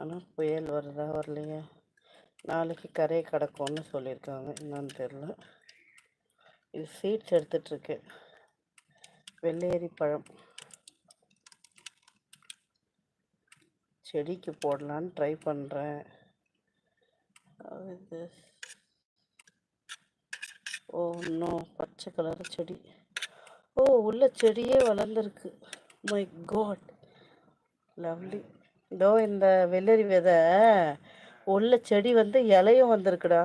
ஆனால் புயல் வருதா வரலையா? நாளைக்கு கரையை கிடக்கும்னு சொல்லியிருக்காங்க. என்னன்னு தெரில இது சீட்ஸ் எடுத்துகிட்ருக்கு வெள்ளேரி பழம் செடிக்கு போடலான்னு ட்ரை பண்ணுறேன் இது. ஓ இன்னும் பச்சை கலர் செடி. ஓ உள்ள செடியே வளர்ந்துருக்கு. மை காட் லவ்லி இதோ இந்த வெள்ளரி விதை. உள்ள செடி வந்து இலையும் வந்திருக்குடா.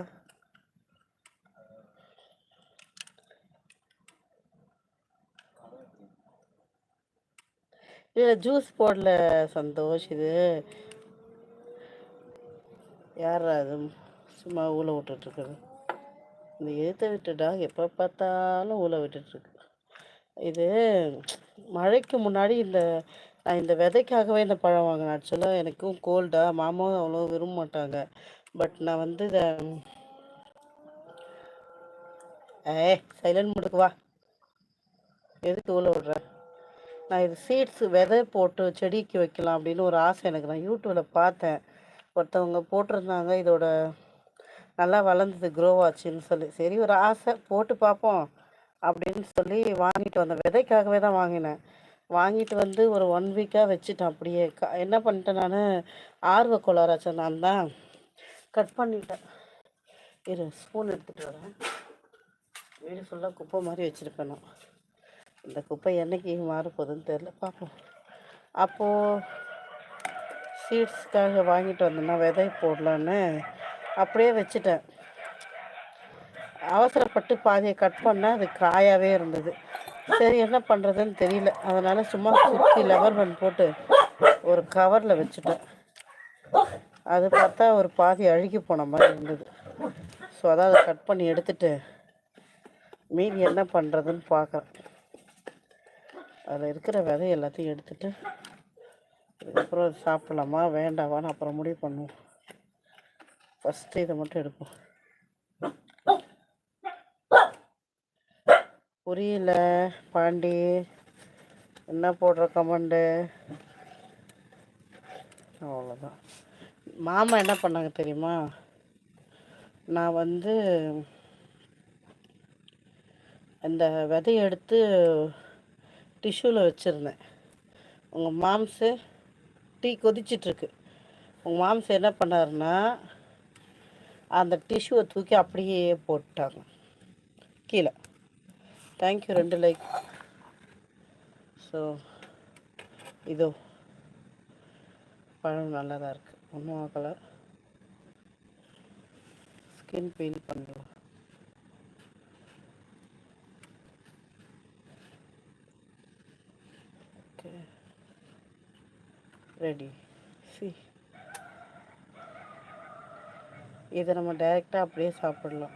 இல்லை ஜூஸ் போடல சந்தோஷ் இது. யார் அது சும்மா ஊழ விட்டுட்ருக்குது இந்த எழுத்த விட்டுடா. எப்போ பார்த்தாலும் ஊழ விட்டுட்ருக்கு இது மழைக்கு முன்னாடி இந்த நான் இந்த விதைக்காகவே இந்த பழம் வாங்கினேன். ஆக்சுவலாக எனக்கும் கோல்டாக மாமாவும் அவ்வளோ விரும்ப மாட்டாங்க. பட் நான் வந்து இதை ஏ சைலண்ட் முடுக்கு வா. எதுக்கு ஊழ விடுறேன் நான் இது சீட்ஸ் விதை போட்டு செடிக்கு வைக்கலாம் அப்படின்னு ஒரு ஆசை எனக்கு. நான் யூடியூப்பில் பார்த்தேன். ஒருத்தவங்க போட்டிருந்தாங்க இதோட நல்லா வளர்ந்தது க்ரோ ஆச்சுன்னு சொல்லி. சரி ஒரு ஆசை போட்டு பார்ப்போம் அப்படின்னு சொல்லி வாங்கிட்டு வந்தேன். விதைக்காகவே தான் வாங்கினேன். வாங்கிட்டு வந்து ஒரு ஒன் வீக்காக வச்சுட்டேன் அப்படியே. க என்ன பண்ணிட்டேன் நான்? ஆர்வ கோளாறாச்சேன் நான் தான். கட் பண்ணிட்டேன். இரு ஸ்பூன் எடுத்துகிட்டு வரேன். வீடு ஃபுல்லாக குப்பை மாதிரி வச்சுருப்பேன் நான். இந்த குப்பை என்னைக்கு மாறப்போகுதுன்னு தெரில பார்ப்போம். அப்போது சீட்ஸ்க்காக வாங்கிட்டு வந்தேன்னா விதை போடலான்னு அப்படியே வச்சுட்டேன். அவசரப்பட்டு பாதியை கட் பண்ணால் அது காயாகவே இருந்தது. சரி என்ன பண்ணுறதுன்னு தெரியல. அதனால் சும்மா சுற்றி லெவர் பண்ட் போட்டு ஒரு கவரில் வச்சுட்டேன். அது பார்த்தா ஒரு பாதி அழுகி போன மாதிரி இருந்தது. ஸோ அதான் அதை கட் பண்ணி எடுத்துட்டு மீன் என்ன பண்ணுறதுன்னு பார்க்குறேன். அதில் இருக்கிற விதை எல்லாத்தையும் எடுத்துட்டு அதுக்கப்புறம் சாப்பிட்லாமா வேண்டாமான்னு அப்புறம் முடிவு பண்ணுவோம். ஃபஸ்ட்டு இதை மட்டும் எடுப்போம். புரியல. பாண்டி என்ன போடுற கமெண்டு அவ்வளோதான் மாமா என்ன பண்ணாங்க தெரியுமா? நான் வந்து அந்த விதையை எடுத்து டிஷ்யூவில் வச்சுருந்தேன். உங்கள் மாம்ஸு டீ கொதிச்சிட்ருக்கு. உங்கள் மாம்ஸ் என்ன பண்ணாருன்னா அந்த டிஷ்யூவை தூக்கி அப்படியே போட்டாங்க. கீழே. தேங்க்யூ ரெண்டு லைக் ஸோ இதோ. பழம் நல்லா தான் இருக்குது ஒன்றும் ஆகலை. ஸ்கின் பெயிண்ட் பண்ணுறோம் ஓகே ரெடி சி இதை நம்ம டைரெக்டாக அப்படியே சாப்பிடலாம்.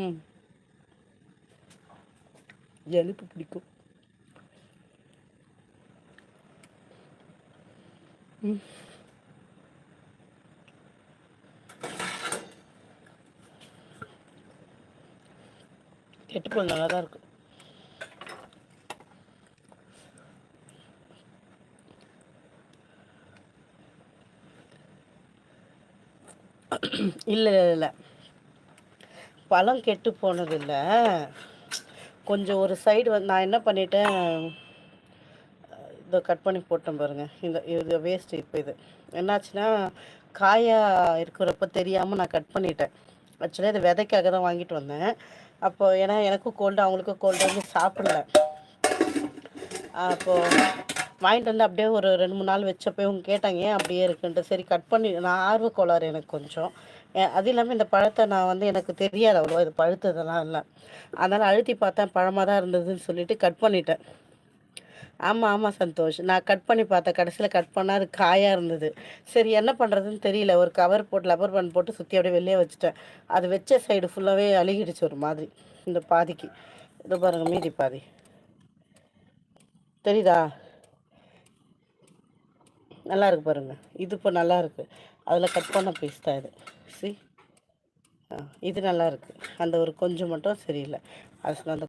ம் எழுப்பு பிடிக்கும். ம் கெட்டுப்போல் நல்லா தான் இருக்கும் இல்லை இல்லை இல்லை. பழம் கெட்டு போனதில்லை. கொஞ்சம் ஒரு சைடு வந்து நான் என்ன பண்ணிட்டேன் இதை கட் பண்ணி போட்டேன் பாருங்கள் இந்த இது வேஸ்ட்டு இப்போ இது. என்னாச்சுன்னா காயாக இருக்கிறப்ப தெரியாமல் நான் கட் பண்ணிட்டேன். ஆக்சுவலி அது விதைக்காக தான் வாங்கிட்டு வந்தேன். அப்போது ஏன்னா எனக்கும் கோல்டு அவங்களுக்கும் கோல்டு வந்து சாப்பிடல. அப்போது வாங்கிட்டு வந்து அப்படியே ஒரு ரெண்டு மூணு நாள் வச்சப்போ இவங்க கேட்டாங்க ஏன் அப்படியே இருக்குன்ட்டு? சரி கட் பண்ணி நான் ஆர்வ கோளாறு எனக்கு கொஞ்சம். அது இல்லாமல் இந்த பழத்தை நான் வந்து எனக்கு தெரியாது அவ்வளோ இது பழுத்ததெல்லாம் இல்லை. அதனால் அழுத்தி பார்த்தேன் பழமாக தான் இருந்ததுன்னு சொல்லிட்டு கட் பண்ணிட்டேன். ஆமாம் ஆமாம் சந்தோஷ். நான் கட் பண்ணி பார்த்தேன். கடைசியில் கட் பண்ணால் அது காயாக இருந்தது. சரி என்ன பண்ணுறதுன்னு தெரியல. ஒரு கவர் போட்டு லப்பர் பன் போட்டு சுற்றி அப்படியே வெளியே வச்சுட்டேன். அது வச்ச சைடு ஃபுல்லாகவே அழுகிடுச்சு ஒரு மாதிரி இந்த பாதிக்கு. இது பாருங்கள் மீதி பாதி. தெரியுதா? நல்லா இருக்கு பாருங்கள் இது இப்போ நல்லா இருக்குது அதில் கட் பண்ண பீஸ் தான் இது. சி இது நல்லா இருக்குது அந்த ஒரு கொஞ்சம் மட்டும் சரியில்லை. அது அந்த